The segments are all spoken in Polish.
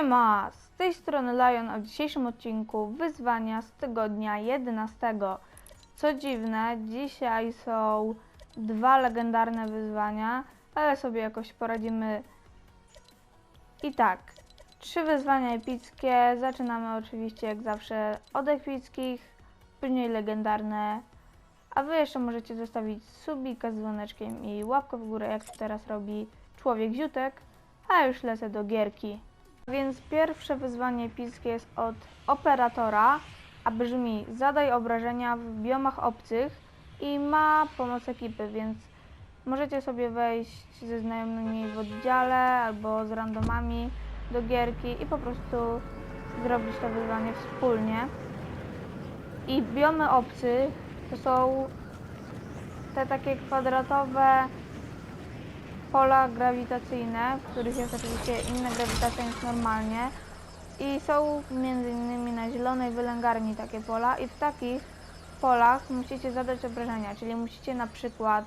Siema! Z tej strony Lion, a w dzisiejszym odcinku wyzwania z tygodnia 11. Co dziwne, dzisiaj są dwa legendarne wyzwania, ale sobie jakoś poradzimy. I tak, trzy wyzwania epickie. Zaczynamy oczywiście jak zawsze od epickich, później legendarne. A wy jeszcze możecie zostawić subika z dzwoneczkiem i łapkę w górę, jak to teraz robi człowiek ziutek. A już lecę do gierki. Więc pierwsze wyzwanie epickie jest od operatora, a brzmi zadaj obrażenia w biomach obcych i ma pomoc ekipy, więc możecie sobie wejść ze znajomymi w oddziale albo z randomami do gierki i po prostu zrobić to wyzwanie wspólnie. I biomy obcych to są te takie kwadratowe pola grawitacyjne, w których jest oczywiście inna grawitacja niż normalnie i są między innymi na zielonej wylęgarni takie pola i w takich polach musicie zadać obrażenia, czyli musicie na przykład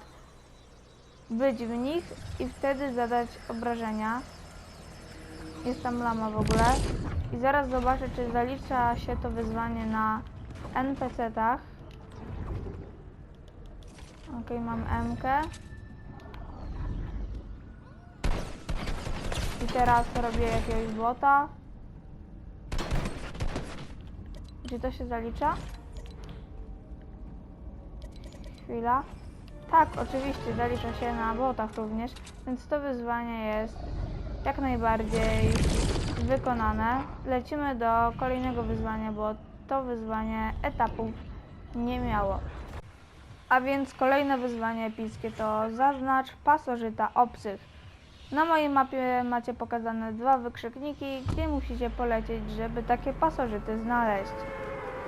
być w nich i wtedy zadać obrażenia. Jest tam lama w ogóle i zaraz zobaczę, czy zalicza się to wyzwanie na NPC-tach. Ok, mam MK. Teraz robię jakiegoś bota. Czy to się zalicza? Chwila. Tak, oczywiście zalicza się na botach również, więc to wyzwanie jest jak najbardziej wykonane. Lecimy do kolejnego wyzwania, bo to wyzwanie etapów nie miało. A więc kolejne wyzwanie epickie to zaznacz pasożyta obcych. Na mojej mapie macie pokazane dwa wykrzykniki, gdzie musicie polecieć, żeby takie pasożyty znaleźć.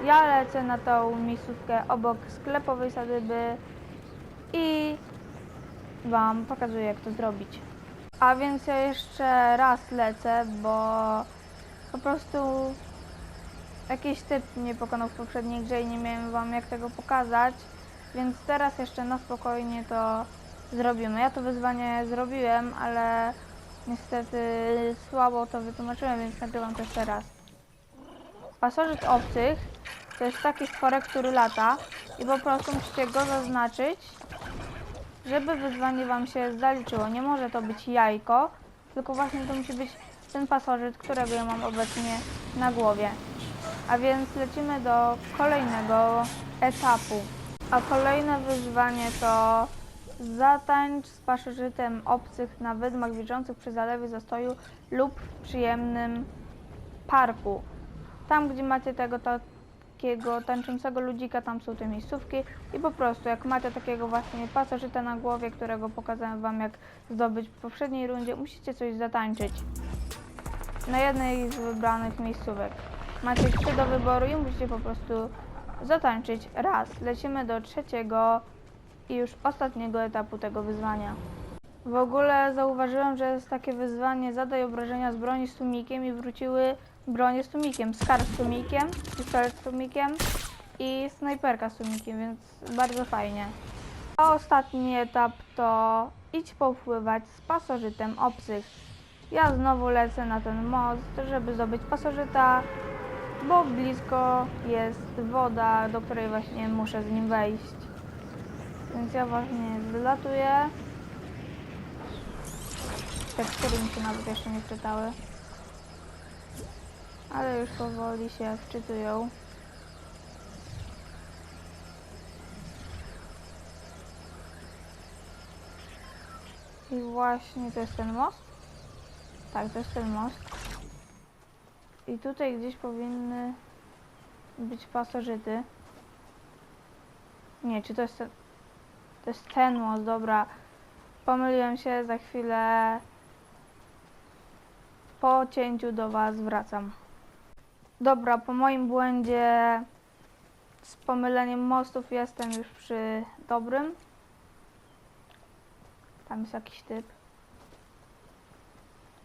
Ja lecę na tą miejscówkę obok sklepowej sadyby i Wam pokazuję jak to zrobić. A więc ja jeszcze raz lecę, bo po prostu jakiś typ mnie pokonał w poprzedniej grze i nie miałem Wam jak tego pokazać, więc teraz jeszcze na spokojnie to zrobimy. Ja to wyzwanie zrobiłem, ale niestety słabo to wytłumaczyłem, więc nagrywam to jeszcze raz. Pasożyt obcych to jest taki stworek, który lata i po prostu musicie go zaznaczyć, żeby wyzwanie Wam się zaliczyło. Nie może to być jajko, tylko właśnie to musi być ten pasożyt, którego ja mam obecnie na głowie. A więc lecimy do kolejnego etapu. A kolejne wyzwanie to Zatańcz z pasożytem obcych na wydmach wierzących przy zalewie zastoju lub w przyjemnym parku. Tam, gdzie macie tego takiego tańczącego ludzika, tam są te miejscówki i po prostu jak macie takiego właśnie pasożyta na głowie, którego pokazałem Wam jak zdobyć w poprzedniej rundzie, musicie coś zatańczyć na jednej z wybranych miejscówek. Macie trzy do wyboru i musicie po prostu zatańczyć raz. Lecimy do trzeciego i już ostatniego etapu tego wyzwania. W ogóle zauważyłem, że jest takie wyzwanie zadaj obrażenia z broni z tłumikiem i wróciły bronie z tłumikiem, skarb z tłumikiem, pistolet z tłumikiem i snajperka z tłumikiem, więc bardzo fajnie. A ostatni etap to idź popływać z pasożytem obcych. Ja znowu lecę na ten most, żeby zdobyć pasożyta, bo blisko jest woda, do której właśnie muszę z nim wejść. Więc ja właśnie wylatuję. Tekstury mi się nawet jeszcze nie wczytały. Ale już powoli się wczytują. I właśnie to jest ten most? Tak, to jest ten most. I tutaj gdzieś powinny być pasożyty. Nie, czy to jest ten... To jest ten most, dobra. Pomyliłem się, za chwilę po cięciu do Was wracam. Dobra, po moim błędzie z pomyleniem mostów jestem już przy dobrym. Tam jest jakiś typ,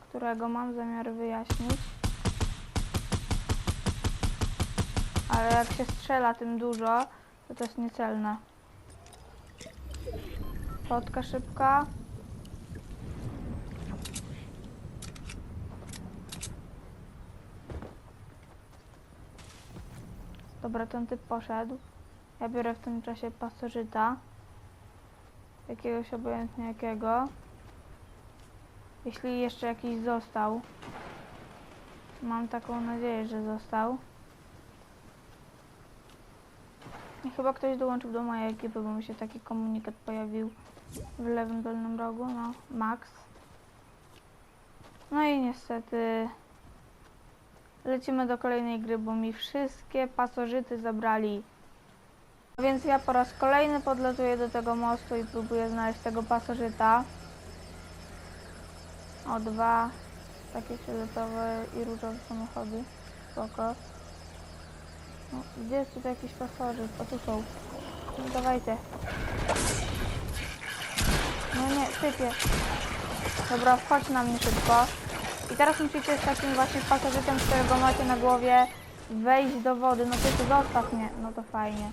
którego mam zamiar wyjaśnić. Ale jak się strzela tym dużo, to to jest niecelne. Fotka szybka. Dobra, ten typ poszedł. Ja biorę w tym czasie pasożyta. Jakiegoś obojętnie jakiego. Jeśli jeszcze jakiś został. Mam taką nadzieję, że został. I chyba ktoś dołączył do mojej ekipy, bo mi się taki komunikat pojawił w lewym dolnym rogu. No, Max. No i niestety lecimy do kolejnej gry, bo mi wszystkie pasożyty zabrali. Więc ja po raz kolejny podlatuję do tego mostu i próbuję znaleźć tego pasożyta. O, dwa takie fioletowe i różowe samochody. Spoko. No, gdzie jest tutaj jakiś pasożyt? O, tu są. No, dawajcie. No nie, typie. Dobra, wchodź na mnie szybko. I teraz musicie z takim właśnie pasożytem, którego macie na głowie, wejść do wody. No ty, ty zostaw mnie. No to fajnie.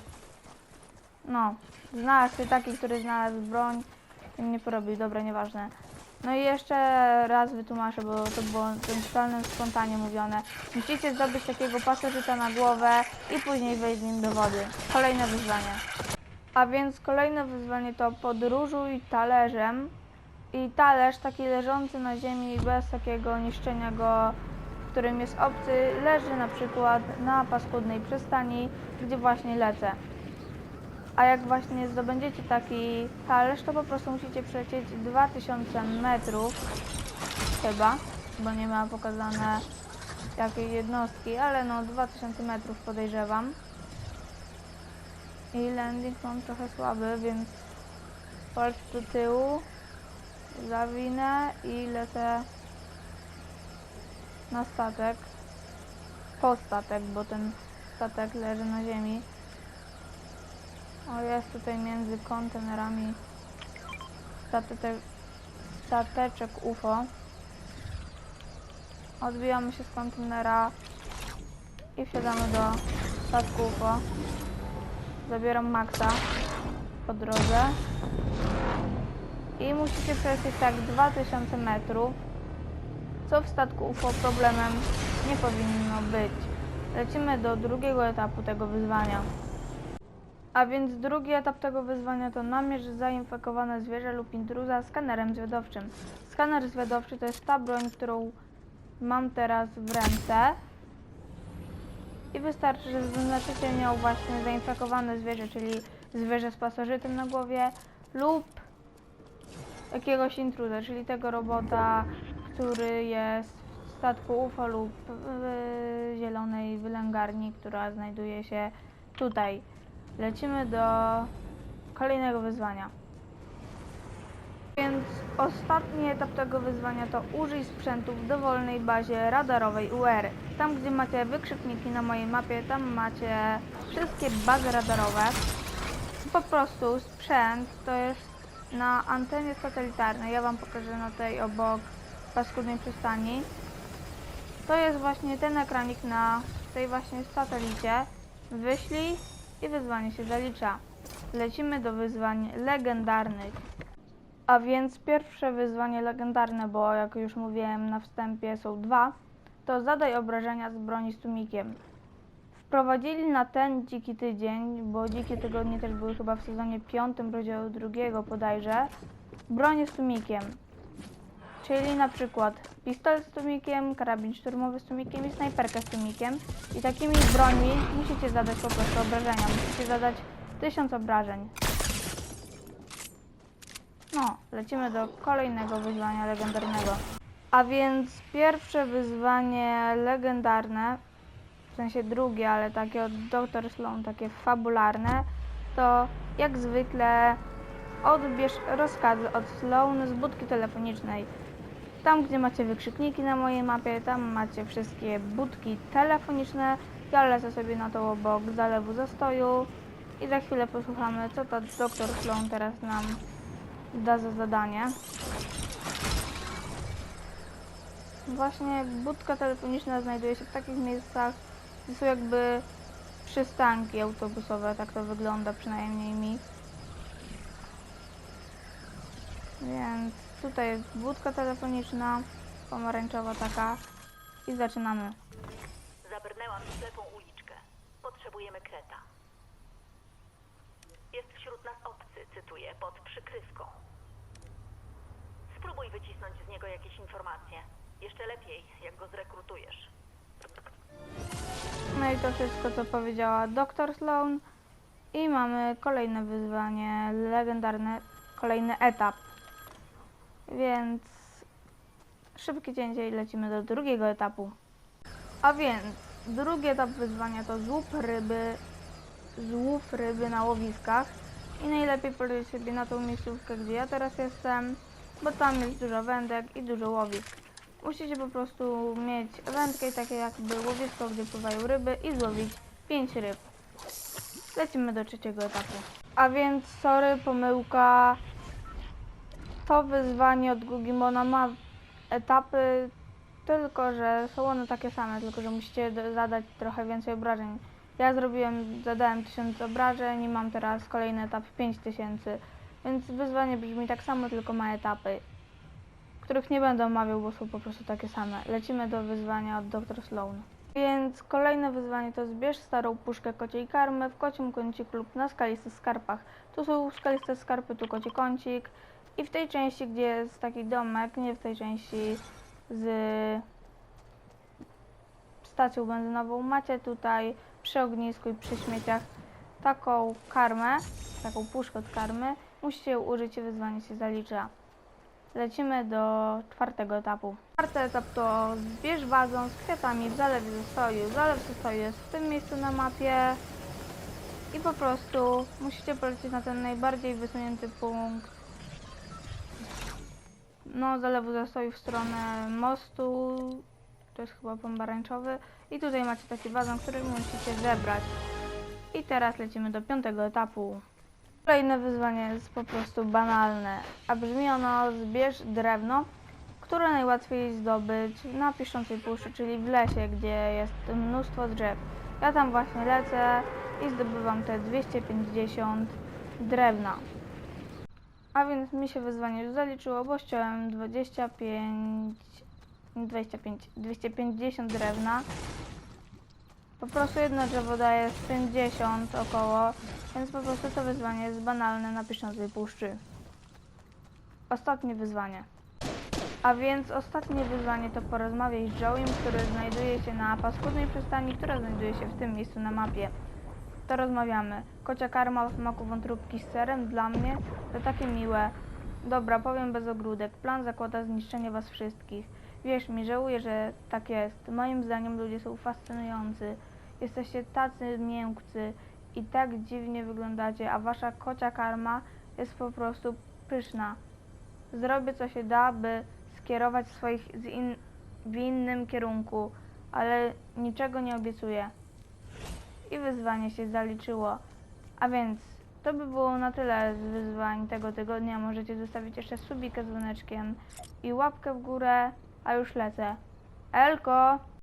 No, znalazł się taki, który znalazł broń i mnie porobił. Dobra, nieważne. No i jeszcze raz wytłumaczę, bo to było w totalnym spontanie mówione. Musicie zdobyć takiego pasożyta na głowę i później wejść z nim do wody. Kolejne wyzwanie. A więc kolejne wyzwanie to podróżuj talerzem. I talerz taki leżący na ziemi bez takiego niszczenia go, którym jest obcy, leży na przykład na paskudnej przystani, gdzie właśnie lecę. A jak właśnie zdobędziecie taki talerz, to po prostu musicie przejść 2000 metrów, chyba, bo nie ma pokazane jakiej jednostki, ale no 2000 metrów podejrzewam. I landing mam trochę słaby, więc poleć do tyłu, zawinę i lecę na statek. Po statek, bo ten statek leży na ziemi. O, jest tutaj między kontenerami statete, stateczek UFO. Odbijamy się z kontenera i wsiadamy do statku UFO. Zabieram Maxa po drodze. I musicie przejść tak 2000 metrów, co w statku UFO problemem nie powinno być. Lecimy do drugiego etapu tego wyzwania. A więc drugi etap tego wyzwania to namierz zainfekowane zwierzę lub intruza skanerem zwiadowczym. Skaner zwiadowczy to jest ta broń, którą mam teraz w ręce. I wystarczy, że zaznaczycie nią właśnie zainfekowane zwierzę, czyli zwierzę z pasożytem na głowie lub jakiegoś intruza, czyli tego robota, który jest w statku UFO lub w zielonej wylęgarni, która znajduje się tutaj. Lecimy do kolejnego wyzwania. Więc ostatni etap tego wyzwania to użyj sprzętu w dowolnej bazie radarowej UR. Tam, gdzie macie wykrzykniki na mojej mapie, tam macie wszystkie bazy radarowe. Po prostu sprzęt to jest na antenie satelitarnej. Ja Wam pokażę na tej obok paskudnej przystani. To jest właśnie ten ekranik na tej właśnie satelicie. Wyślij i wyzwanie się zalicza. Lecimy do wyzwań legendarnych. A więc pierwsze wyzwanie legendarne, bo jak już mówiłem na wstępie są dwa, to zadaj obrażenia z broni z tłumikiem. Wprowadzili na ten dziki tydzień, bo dzikie tygodnie też były chyba w sezonie piątym rozdziału drugiego bodajże, bronię z tłumikiem. Czyli na przykład pistolet z tłumikiem, karabin szturmowy z tłumikiem i snajperkę z tłumikiem. I takimi brońmi musicie zadać po prostu obrażenia. Musicie zadać 1000 obrażeń. No, lecimy do kolejnego wyzwania legendarnego. A więc pierwsze wyzwanie legendarne, w sensie drugie, ale takie od Dr. Sloan, takie fabularne, to jak zwykle odbierz rozkazy od Sloan z budki telefonicznej. Tam, gdzie macie wykrzykniki na mojej mapie, tam macie wszystkie budki telefoniczne. Ja lecę sobie na to obok zalewu zastoju i za chwilę posłuchamy, co ta doktor Sloan teraz nam da za zadanie. Właśnie budka telefoniczna znajduje się w takich miejscach, gdzie są jakby przystanki autobusowe, tak to wygląda przynajmniej mi. Więc tutaj jest budka telefoniczna, pomarańczowa taka i zaczynamy. Zabrnęłam ślepą uliczkę. Potrzebujemy kreta. Cytuję, pod przykrywką. Spróbuj wycisnąć z niego jakieś informacje. Jeszcze lepiej, jak go zrekrutujesz. No i to wszystko, co powiedziała dr Sloan. I mamy kolejne wyzwanie, legendarne, kolejny etap. Więc szybki cięcie i lecimy do drugiego etapu. A więc drugi etap wyzwania to złup ryby, złów ryby na łowiskach. I najlepiej polecieć sobie na tą miejscówkę, gdzie ja teraz jestem, bo tam jest dużo wędek i dużo łowisk. Musicie po prostu mieć wędkę takie jakby łowisko, gdzie pływają ryby i złowić 5 ryb. Lecimy do trzeciego etapu. A więc, sorry, pomyłka. To wyzwanie od Gugimona ma etapy, tylko że są one takie same, tylko że musicie zadać trochę więcej obrażeń. Ja zrobiłem, zadałem 1000 obrażeń i mam teraz kolejny etap 5000, więc wyzwanie brzmi tak samo, tylko ma etapy których nie będę omawiał, bo są po prostu takie same. Lecimy do wyzwania od Dr. Sloan. Więc kolejne wyzwanie to zbierz starą puszkę kociej karmy w kocim kąciku lub na skalistych skarpach. Tu są skaliste skarpy, tu koci kącik. I w tej części, gdzie jest taki domek, nie w tej części z stacją benzynową, macie tutaj przy ognisku i przy śmieciach taką karmę, taką puszkę od karmy. Musicie ją użyć i wyzwanie się zalicza. Lecimy do czwartego etapu. Czwarty etap to zbierz wazon z kwiatami w zalewie zastoju. Zalew zastoju jest w tym miejscu na mapie i po prostu musicie polecieć na ten najbardziej wysunięty punkt no, zalewu zastoju w stronę mostu. To jest chyba pomarańczowy. I tutaj macie taki wazon, który musicie zebrać. I teraz lecimy do piątego etapu. Kolejne wyzwanie jest po prostu banalne, a brzmi ono zbierz drewno, które najłatwiej zdobyć na piszącej puszczy, czyli w lesie, gdzie jest mnóstwo drzew. Ja tam właśnie lecę i zdobywam te 250 drewna. A więc mi się wyzwanie już zaliczyło, bo ściąłem 25, 25, 250 drewna. Po prostu jedno drzewo daje z 50 około, więc po prostu to wyzwanie jest banalne na piszącej puszczy. Ostatnie wyzwanie. A więc ostatnie wyzwanie to porozmawiaj z Joeym, który znajduje się na paskudnej przystani, która znajduje się w tym miejscu na mapie. To rozmawiamy. Kocia karma w smaku wątróbki z serem dla mnie to takie miłe. Dobra, powiem bez ogródek. Plan zakłada zniszczenie was wszystkich. Wierz mi, żałuję, że tak jest. Moim zdaniem ludzie są fascynujący. Jesteście tacy miękcy i tak dziwnie wyglądacie, a wasza kocia karma jest po prostu pyszna. Zrobię co się da, by skierować swoich in, w innym kierunku, ale niczego nie obiecuję. I wyzwanie się zaliczyło. A więc to by było na tyle z wyzwań tego tygodnia. Możecie zostawić jeszcze subikę z dzwoneczkiem i łapkę w górę, a już lecę. Elko!